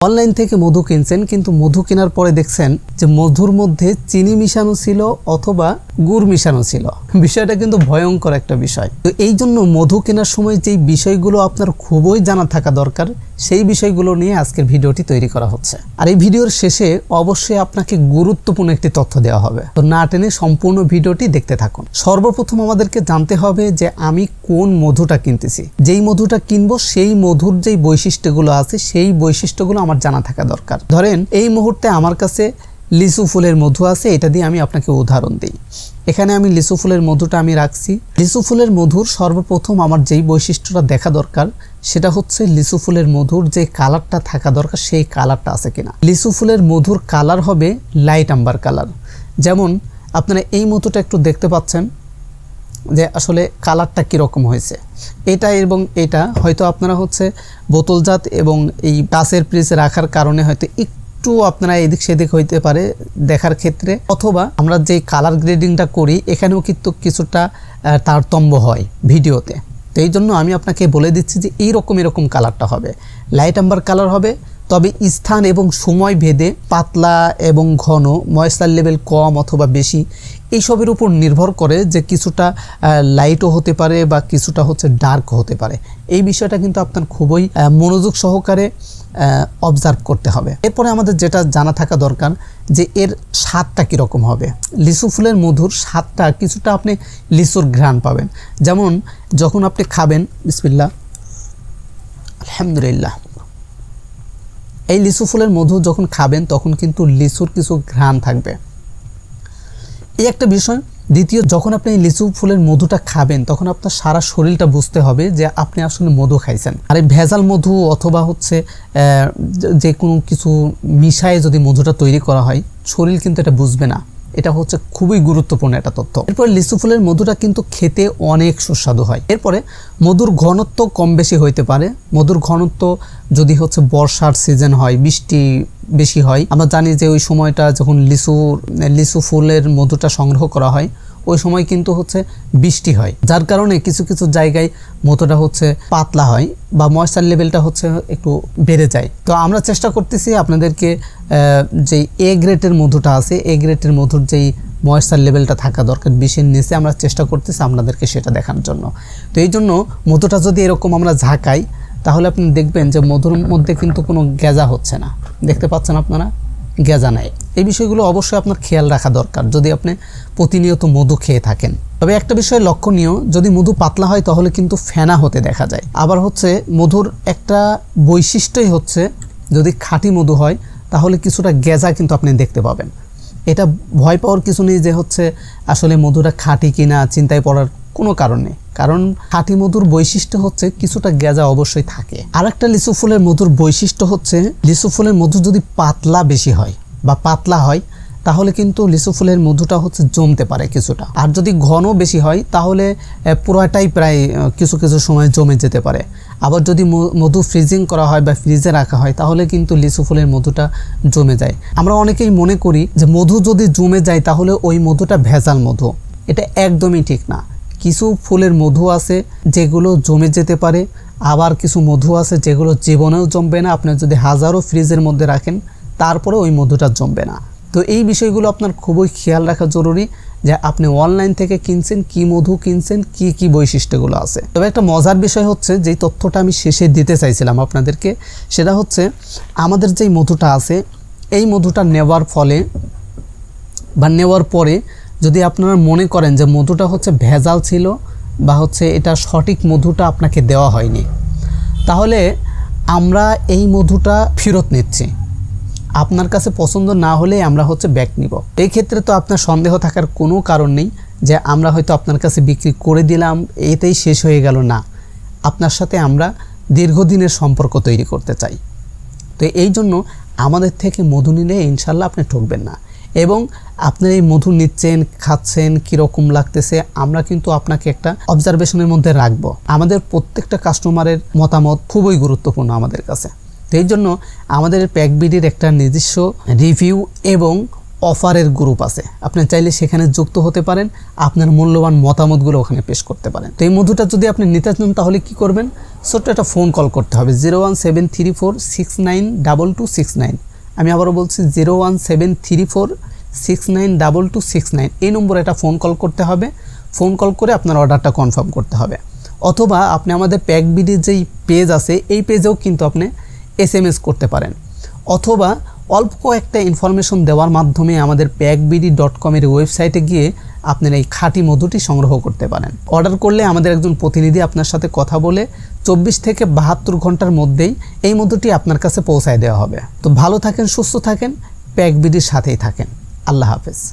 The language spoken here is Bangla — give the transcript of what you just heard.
অনলাইন থেকে মধু কিনছেন, কিন্তু মধু কেনার পরে দেখছেন যে মধুর মধ্যে চিনি মিশানো ছিল অথবা গুড় মিশানো ছিল। বিষয়টা কিন্তু ভয়ঙ্কর একটা বিষয়। তো এই জন্য মধু কেনার সময় যেই বিষয়গুলো আপনার খুবই জানা থাকা দরকার, সেই বিষয়গুলো নিয়ে আজকের ভিডিওটি তৈরি করা হচ্ছে। আর এই ভিডিওর শেষে অবশ্যই আপনাকে গুরুত্বপূর্ণ একটি তথ্য দেওয়া হবে। তো না টেনে সম্পূর্ণ ভিডিওটি দেখতে থাকুন। সর্বপ্রথম আমাদেরকে জানতে হবে যে আমি কোন মধুটা কিনতেছি। যেই মধুটা কিনবো, সেই মধুর যেই বৈশিষ্ট্যগুলো আছে, সেই বৈশিষ্ট্যগুলো আমার জানা থাকা দরকার। ধরেন, এই মুহূর্তে আমার কাছে লিচু ফুলের মধু আছে, এটা দিয়ে আমি আপনাকে উদাহরণ দিই। এখানে আমি লিচু ফুলের মধুটা আমি রাখছি। লিচু ফুলের মধুর সর্বপ্রথম আমার যেই বৈশিষ্ট্যটা দেখা দরকার, সেটা হচ্ছে লিচু ফুলের মধুর যে কালারটা থাকা দরকার, সেই কালারটা আছে কিনা। লিচু ফুলের মধুর কালার হবে লাইট আম্বার কালার। যেমন, আপনারা এই মধুটা একটু দেখতে পাচ্ছেন যে আসলে কালারটা কীরকম হয়েছে। এটা এবং এটা হয়তো আপনারা হচ্ছে বোতলজাত এবং এই গাছের প্রিসে রাখার কারণে হয়তো একটু আপনারা এদিক সেদিক হইতে পারে দেখার ক্ষেত্রে, অথবা আমরা যে কালার গ্রেডিংটা করি, এখানেও কিন্তু কিছুটা তারতম্য হয় ভিডিওতে। তো এই জন্য আমি আপনাকে বলে দিচ্ছি যে এইরকম এরকম কালারটা হবে। লাইট আম্বার কালার হবে তবে স্থান এবং সময় ভেদে পাতলা এবং ঘন, ময়েশ্চার লেভেল কম অথবা বেশি, এইসবের উপর নির্ভর করে যে কিছুটা লাইটও হতে পারে বা কিছুটা হচ্ছে ডার্ক হতে পারে। এই বিষয়টা কিন্তু আপনার খুবই মনোযোগ সহকারে অবজার্ভ করতে হবে। এরপরে আমাদের যেটা জানা থাকা দরকার যে এর স্বাদটা কীরকম হবে। লিচু ফুলের মধুর স্বাদটা কিছুটা আপনি লিচুর ঘ্রাণ পাবেন। যেমন যখন আপনি খাবেন বিসমিল্লা আলহামদুলিল্লাহ এই লিচু ফুলের মধু যখন খাবেন, তখন কিন্তু লিচুর কিছু ঘ্রাণ থাকবে। এই একটা বিষয়, দ্বিতীয়, যখন আপনি এই লিচু ফুলের মধুটা খাবেন, তখন আপনার সারা শরীরটা বুঝতে হবে যে আপনি আসলে মধু খাইছেন। আর এই ভেজাল মধু অথবা হচ্ছে যে- কোনো কিছু মিশায়ে যদি মধুটা তৈরি করা হয়, শরীর কিন্তু এটা বুঝবে না। এটা হচ্ছে খুবই গুরুত্বপূর্ণ একটা তথ্য। এরপরে লিচু ফুলের মধুটা কিন্তু খেতে অনেক সুস্বাদু হয়। এরপরে মধুর ঘনত্ব কম বেশি হইতে পারে। মধুর ঘনত্ব যদি হচ্ছে বর্ষার সিজন হয়, বৃষ্টি বেশি হয়, আমরা জানি যে ওই সময়টা যখন লিচু লিচু ফুলের মধুটা সংগ্রহ করা হয় ওই সময় কিন্তু হচ্ছে বৃষ্টি হয়। যার কারণে কিছু কিছু জায়গায় মধুটা হচ্ছে পাতলা হয় বা ময়েশ্চার লেভেলটা হচ্ছে একটু বেড়ে যায়। তো আমরা চেষ্টা করতেছি আপনাদেরকে যেই এ গ্রেটের মধুটা আছে এ গ্রেটের মধুর যেই ময়েশ্চার লেভেলটা থাকা দরকার বিশের নিচে আমরা চেষ্টা করতেছি আপনাদেরকে সেটা দেখানোর জন্য। তো এই জন্য মধুটা যদি এরকম আমরা ঝাঁকাই, তাহলে আপনি দেখবেন যে মধুর মধ্যে কিন্তু কোনো গেজা হচ্ছে না। দেখতে পাচ্ছেন আপনারা? গেজা নাই। এই বিষয়গুলো অবশ্যই আপনার খেয়াল রাখা দরকার, যদি আপনি প্রতিনিয়ত মধু খেয়ে থাকেন। তবে একটা বিষয় লক্ষণীয়, যদি মধু পাতলা হয় তাহলে কিন্তু ফেনা হতে দেখা যায়। আবার হচ্ছে মধুর একটা বৈশিষ্ট্যই হচ্ছে, যদি খাঁটি মধু হয় তাহলে কিছুটা গেজা কিন্তু আপনি দেখতে পাবেন। এটা ভয় পাওয়ার কিছু নেই যে হচ্ছে আসলে মধুটা খাঁটি কিনা, চিন্তায় পড়ার কোনো কারণ নেই। কারণ খাঁটি মধুর বৈশিষ্ট্য হচ্ছে কিছুটা গেজা অবশ্যই থাকে। আর একটা লিচু ফুলের মধুর বৈশিষ্ট্য হচ্ছে, লিচু ফুলের মধু যদি পাতলা বেশি হয় বা পাতলা হয়, তাহলে কিন্তু লিচু ফুলের মধুটা হচ্ছে জমতে পারে কিছুটা। আর যদি ঘন বেশি হয়, তাহলে পুরোটাই প্রায় কিছু কিছু সময় জমে যেতে পারে। আবার যদি মধু ফ্রিজিং করা হয় বা ফ্রিজে রাখা হয়, তাহলে কিন্তু লিচু ফুলের মধুটা জমে যায়। আমরা অনেকেই মনে করি যে মধু যদি জমে যায়, তাহলে ওই মধুটা ভেজাল মধু। এটা একদমই ঠিক না। কিছু ফুলের মধু আছে যেগুলো জমে যেতে পারে, আবার কিছু মধু আছে যেগুলো জীবনেও জমবে না। আপনি যদি হাজারো ফ্রিজের মধ্যে রাখেন তারপরে ওই মধুটা জমবে না। তো এই বিষয়গুলো আপনার খুবই খেয়াল রাখা জরুরি যে আপনি অনলাইন থেকে কিনছেন, কি মধু কিনছেন, কি কি বৈশিষ্ট্যগুলো আছে। তবে একটা মজার বিষয় হচ্ছে যেই তথ্যটা আমি শেষে দিতে চাইছিলাম আপনাদেরকে, সেটা হচ্ছে আমাদের যেই মধুটা আছে, এই মধুটা নেওয়ার ফলে বা নেওয়ার পরে যদি আপনারা মনে করেন যে মধুটা হচ্ছে ভেজাল ছিল বা হচ্ছে এটা সঠিক মধুটা আপনাকে দেওয়া হয়নি, তাহলে আমরা এই মধুটা ফেরত নিচ্ছি। আপনার কাছে পছন্দ না হলে আমরা হচ্ছে ব্যাক নিব। এই ক্ষেত্রে তো আপনার সন্দেহ থাকার কোনো কারণ নেই যে আমরা হয়তো আপনার কাছে বিক্রি করে দিলাম, এতেই শেষ হয়ে গেল না। আপনার সাথে আমরা দীর্ঘদিনের সম্পর্ক তৈরি করতে চাই। তো এই জন্য আমাদের থেকে মধু নিলে ইনশাল্লাহ আপনি ঠকবেন না। এবং আপনি এই মধু নিচ্ছেন, খাচ্ছেন, কীরকম লাগতেছে, আমরা কিন্তু আপনাকে একটা অবজারভেশনের মধ্যে রাখব। আমাদের প্রত্যেকটা কাস্টমারের মতামত খুবই গুরুত্বপূর্ণ আমাদের কাছে। এই জন্য আমাদের প্যাকবিডির একটা নিজস্ব রিভিউ এবং অফারের গ্রুপ আছে। আপনি চাইলে সেখানে যুক্ত হতে পারেন, আপনার মূল্যবান মতামতগুলো ওখানে পেশ করতে পারেন। তো এই মধুটা যদি আপনি নিতে চান, তাহলে কি করবেন? ছোট্ট একটা ফোন কল করতে হবে zero one seven three four six nine double two six nine আমি আবারও বলছি zero one seven three four six nine double two six nine এই নম্বরে একটা ফোন কল করতে হবে ফোন কল করে আপনার অর্ডারটা কনফার্ম করতে হবে। অথবা আপনি আমাদের প্যাক বিডির যেই পেজ আছে, এই পেজেও কিন্তু আপনি এস এম এস করতে পারেন। অথবা অল্প কয়েকটা ইনফরমেশন দেওয়ার মাধ্যমে আমাদের প্যাকবিডি ডট কমের ওয়েবসাইটে গিয়ে আপনার এই খাঁটি মধুটি সংগ্রহ করতে পারেন। অর্ডার করলে আমাদের একজন প্রতিনিধি আপনার সাথে কথা বলে চব্বিশ থেকে বাহাত্তর ঘণ্টার মধ্যেই এই মধুটি আপনার কাছে পৌঁছায় দেওয়া হবে। তো ভালো থাকেন, সুস্থ থাকেন প্যাকবিডির সাথেই থাকেন। আল্লাহ হাফেজ।